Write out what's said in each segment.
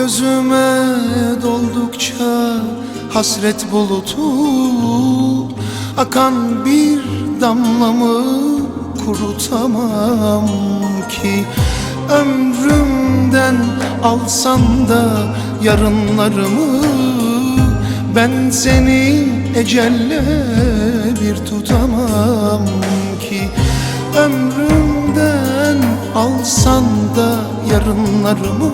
Gözüme doldukça hasret bulutu Akan bir damlamı kurutamam ki. Ömrümden alsan da yarınlarımı Ben seni ecelle bir tutamam ki. Ömrümden alsan da yarınlarımı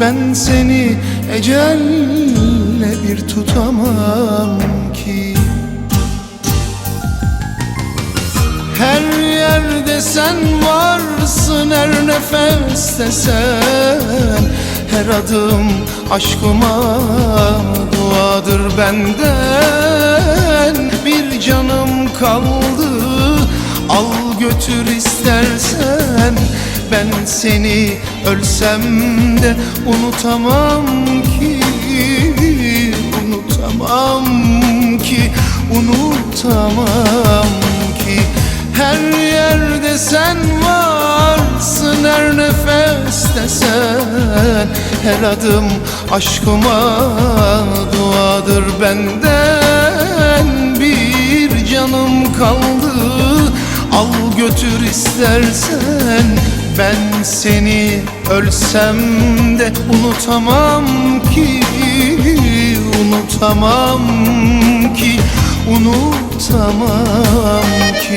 Ben seni ecelle bir tutamam ki. Her yerde sen varsın her nefeste sen. Her adım aşkıma duadır benden. Bir canım kaldı al götür istersen Ben seni ölsem de unutamam ki Unutamam ki unutamam ki. Her yerde sen varsın her nefeste sen. Her adım aşkıma duadır benden. Bir canım kaldı al götür istersen Ben seni ölsem de unutamam ki Unutamam ki unutamam ki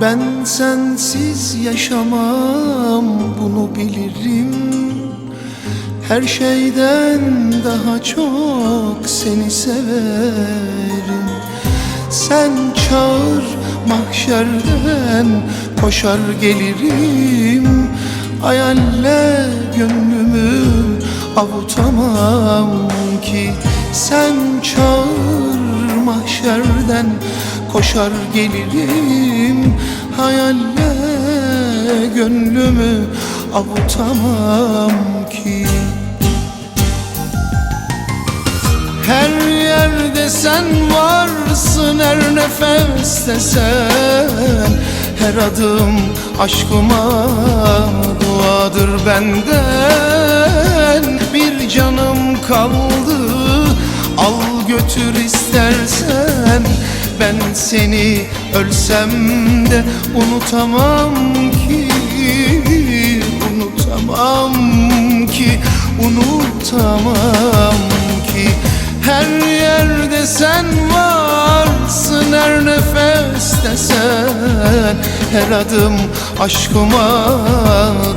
Ben sensiz yaşamam bunu bilirim. Her şeyden daha çok seni severim. Sen çağır mahşerden koşar gelirim. Hayalle gönlümü avutamam ki. Sen çağır mahşerden koşar gelirim Hayalle gönlümü avutamam ki? Her yerde sen varsın her nefeste sen. Her adım aşkıma duadır benden. Bir canım kaldı al götür istersen Ben seni ölsem de unutamam ki Unutamam ki unutamam ki. Her yerde sen varsın her nefeste sen. Her adım aşkıma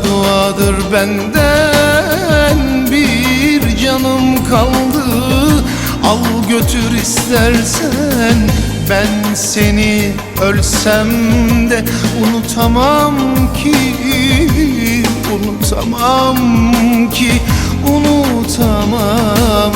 duadır benden. Bir canım kaldı al götür istersen Ben seni ölsem de unutamam ki Unutamam ki unutamam